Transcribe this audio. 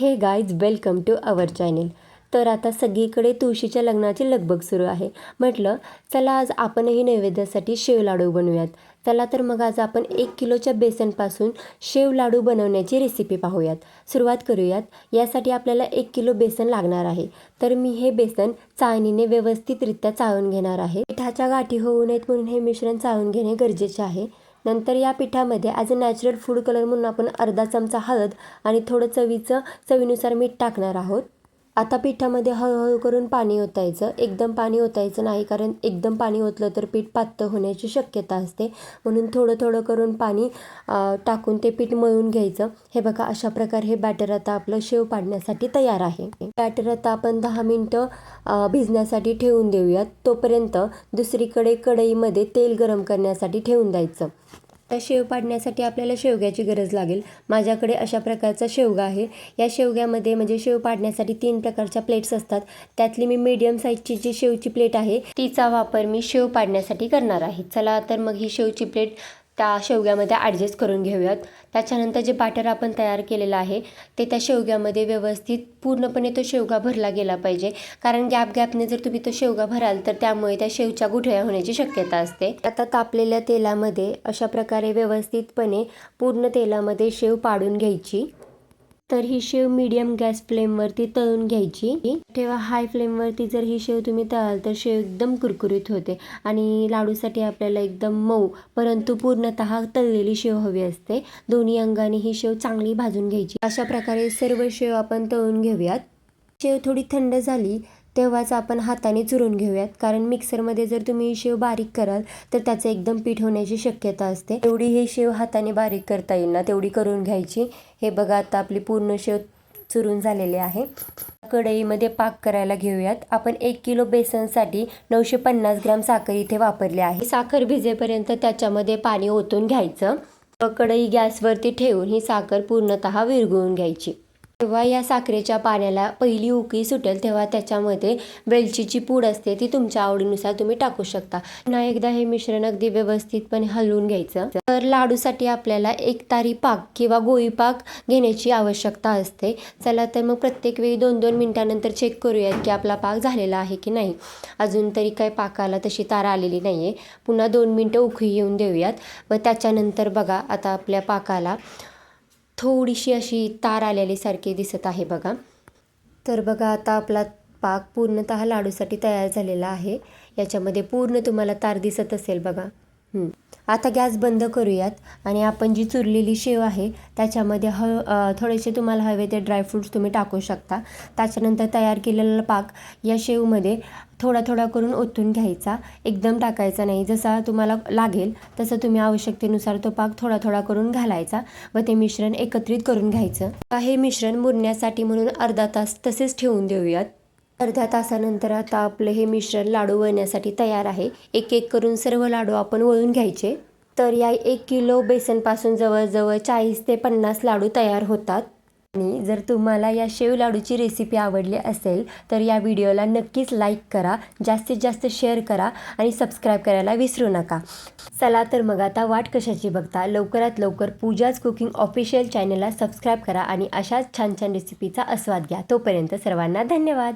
Hey guys welcome to our channel तर आता सगळीकडे तुळशीच्या लग्नाची लगबग सुरू आहे. म्हटलं चला आज आपणही नैवेद्यासाठी शेव लाडू बनवूयात. चला तर मग आज आपण एक किलोच्या बेसनपासून शेव लाडू बनवण्याची रेसिपी पाहूयात. सुरुवात करूयात. यासाठी आपल्याला एक किलो बेसन लागणार आहे. तर मी हे बेसन चाळणीने व्यवस्थितरित्या चाळून घेणार आहे. पिठाच्या गाठी होऊ नयेत म्हणून हे मिश्रण चाळून घेणे गरजेचे आहे. नंतर या पिठामध्ये as a natural food colour म्हणून आपण अर्धा चमचा हळद आणि थोडं चवीचं चवीनुसार मीठ टाकणार आहोत. आता पिठामध्ये हळूहळू करून पाणी ओतायचं. एकदम पाणी ओतायचं नाही कारण एकदम पाणी ओतलं तर पीठ पातळ होण्याची शक्यता असते. म्हणून थोडं थोडं करून पाणी टाकून ते पीठ मळून घ्यायचं. हे बघा अशा प्रकारे हे बॅटर आता आपलं शेव पाडण्यासाठी तयार आहे. बॅटर आता आपण दहा मिनटं भिजण्यासाठी ठेवून देऊयात. तोपर्यंत दुसरीकडे कढईमध्ये तेल गरम करण्यासाठी ठेवून द्यायचं. त्या शेव पाडण्यासाठी आपल्याला शेवग्याची गरज लागेल. माझ्याकडे अशा प्रकारचा शेवगा आहे. या शेवग्यामध्ये म्हणजे शेव पाडण्यासाठी तीन प्रकारच्या प्लेट्स असतात. त्यातली मी मीडियम साईजची जी शेवची प्लेट आहे तिचा वापर मी शेव पाडण्यासाठी करणार आहे. चला तर मग ही शेवची प्लेट त्या शेवग्यामध्ये ॲडजस्ट करून घेऊयात. त्याच्यानंतर जे बॅटर आपण तयार केलेलं आहे ते त्या शेवग्यामध्ये व्यवस्थित पूर्णपणे तो शेवगा भरला गेला पाहिजे. कारण गॅप गॅपने जर तुम्ही तो शेवगा भराल तर त्यामुळे त्या शेवच्या गुठळ्या होण्याची शक्यता असते. आता तापलेल्या तेलामध्ये अशा प्रकारे व्यवस्थितपणे पूर्ण तेलामध्ये शेव पाडून घ्यायची. तर ही शेव मीडियम गॅस फ्लेमवरती तळून घ्यायची. तेव्हा हाय फ्लेमवरती जर ही शेव तुम्ही तळाल तर शेव एकदम कुरकुरीत होते. आणि लाडूसाठी आपल्याला एकदम मऊ परंतु पूर्णतः तळलेली शेव हवी असते. दोन्ही अंगाने ही शेव चांगली भाजून घ्यायची. अशा प्रकारे सर्व शेव आपण तळून घेऊयात. शेव थोडी थंड झाली तेव्हाच आपण हाताने चुरून घेऊयात. कारण मिक्सरमध्ये जर तुम्ही शेव बारीक कराल तर त्याचं एकदम पीठ होण्याची शक्यता असते. तेवढी हे शेव हाताने बारीक करता येईल ना तेवढी करून घ्यायची. हे बघा आता आपली पूर्ण शेव चुरून झालेली आहे. कढईमध्ये पाक करायला घेऊयात. आपण एक किलो बेसनसाठी नऊशे पन्नास ग्राम साखर इथे वापरली आहे. साखर भिजेपर्यंत त्याच्यामध्ये पाणी ओतून घ्यायचं. व कढई गॅसवरती ठेवून ही साखर पूर्णतः विरघळून घ्यायची. तेव्हा या साखरेच्या पाण्याला पहिली उकळी सुटेल तेव्हा त्याच्यामध्ये वेलचीची पूड असते ती तुमच्या आवडीनुसार तुम्ही टाकू शकता. पुन्हा एकदा हे मिश्रण अगदी व्यवस्थितपणे हलवून घ्यायचं. तर लाडूसाठी आपल्याला एक तारी पाक किंवा गोळी पाक घेण्याची आवश्यकता असते. चला तर मग प्रत्येक वेळी दोन दोन मिनिटानंतर चेक करूयात की आपला पाक झालेला आहे की नाही. अजून तरी काही पाकाला तशी तार आलेली नाही आहे पुन्हा दोन मिनटं उकळी येऊन देऊयात. व त्याच्यानंतर बघा आता आपल्या पाकाला थोडीशी अशी तार आलेली सारखी दिसत आहे बघा. तर बघा आता आपला पाक पूर्णतः लाडूसाठी तयार झालेला आहे. याच्यामध्ये पूर्ण तुम्हाला तार दिसत असेल बघा. आता गॅस बंद करूयात आणि आपण जी चुरलेली शेव आहे त्याच्यामध्ये ह थोडेसे तुम्हाला हवे ते ड्रायफ्रूट्स तुम्ही टाकू शकता. त्याच्यानंतर तयार केलेला पाक या शेवमध्ये थोडा थोडा करून ओतून घ्यायचा. एकदम टाकायचा नाही. जसा तुम्हाला लागेल तसं तुम्ही आवश्यकतेनुसार तो पाक थोडा थोडा करून घालायचा व ते मिश्रण एकत्रित करून घ्यायचं. हे मिश्रण मुरण्यासाठी म्हणून अर्धा तास तसेच ठेवून देऊयात. अर्ध्या तासानंतर आता आपलं हे मिश्रण लाडू वळण्यासाठी तयार आहे. एक एक करून सर्व लाडू आपण वळून घ्यायचे. तर या एक किलो बेसनपासून जवळजवळ चाळीस ते पन्नास लाडू तयार होतात. आणि जर तुम्हाला या शेव लाडूची रेसिपी आवडली असेल तर या व्हिडिओला नक्कीच लाईक करा जास्तीत जास्त शेअर करा आणि सबस्क्राईब करायला विसरू नका. चला तर मग आता वाट कशाची बघता. लवकरात लवकर पूजाच कुकिंग ऑफिशियल चॅनलला सबस्क्राईब करा आणि अशाच छान छान रेसिपीचा आस्वाद घ्या. तोपर्यंत सर्वांना धन्यवाद.